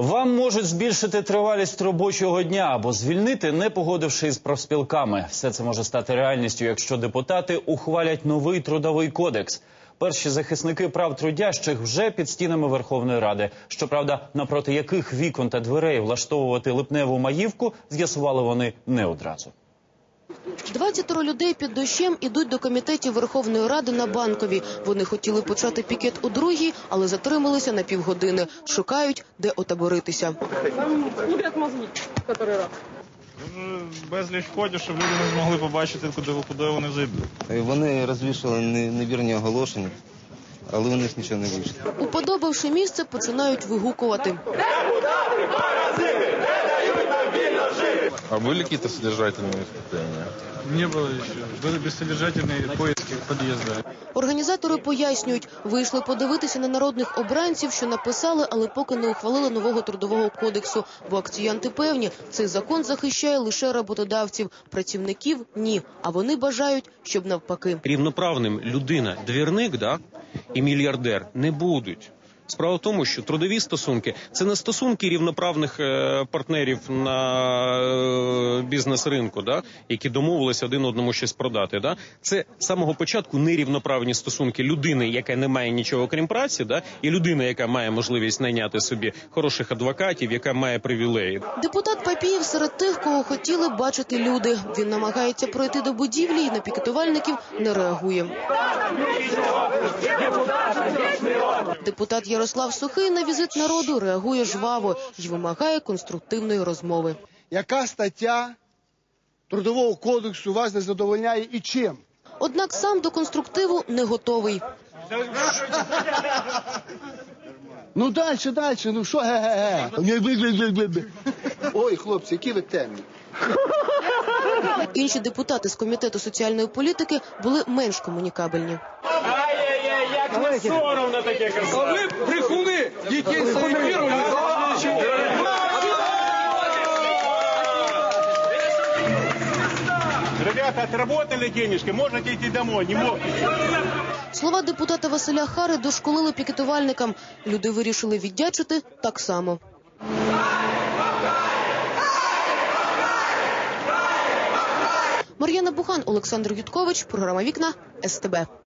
Вам можуть збільшити тривалість робочого дня або звільнити, не погодившись з профспілками. Все це може стати реальністю, якщо депутати ухвалять новий трудовий кодекс. Перші захисники прав трудящих вже під стінами Верховної Ради. Щоправда, напроти яких вікон та дверей влаштовувати липневу маївку, з'ясували вони не одразу. 20 людей під дощем ідуть до комітетів Верховної Ради на Банковій. Вони хотіли почати пікет у другій, але затрималися на півгодини. Шукають, де отаборитися. Раз. Безліч входів, щоб люди не змогли побачити, куди, куди вони зайдуть. Е, Вони розвішали не- невірні оголошення, але у них нічого не вийшло. Уподобавши місце, починають вигукувати. А были какие-то содержательные выступления? Не було ще. Були безсодержательні поїздки під'їзду. Організатори пояснюють, вийшли подивитися на народних обранців, що написали, але поки не ухвалили нового трудового кодексу. Бо акціянти певні, цей закон захищає лише роботодавців, працівників ні. А вони бажають, щоб навпаки. рівноправним людина, двірник, да, і мільярдер не будуть. Справа в тому, що трудові стосунки це не стосунки рівноправних е, партнерів на е, бізнес-ринку, да, які домовилися один одному щось продати. Да. Це з самого початку нерівноправні стосунки людини, яка не має нічого крім праці, да, і людина, яка має можливість найняти собі хороших адвокатів, яка має привілеї. Депутат Папієв серед тих, кого хотіли бачити люди. Він намагається пройти до будівлі і на пікетувальників не реагує. Депутат Ярослав Сухий на візит народу реагує жваво і вимагає конструктивної розмови. яка стаття Трудового кодексу вас не задовольняє і чим? Однак сам до конструктиву не готовий. Ну далі, далі, ну що ге-ге-ге? Ви. Ой, хлопці, які ви темні. Інші депутати з комітету соціальної політики були менш комунікабельні. Ребята, отработали денежки, можете йти домой, не можете. Слова депутата Василя Хари дошколили пікетувальникам. Люди вирішили віддячити так само. Мар'яна Бухан, Олександр Юткович, програма Вікна СТБ.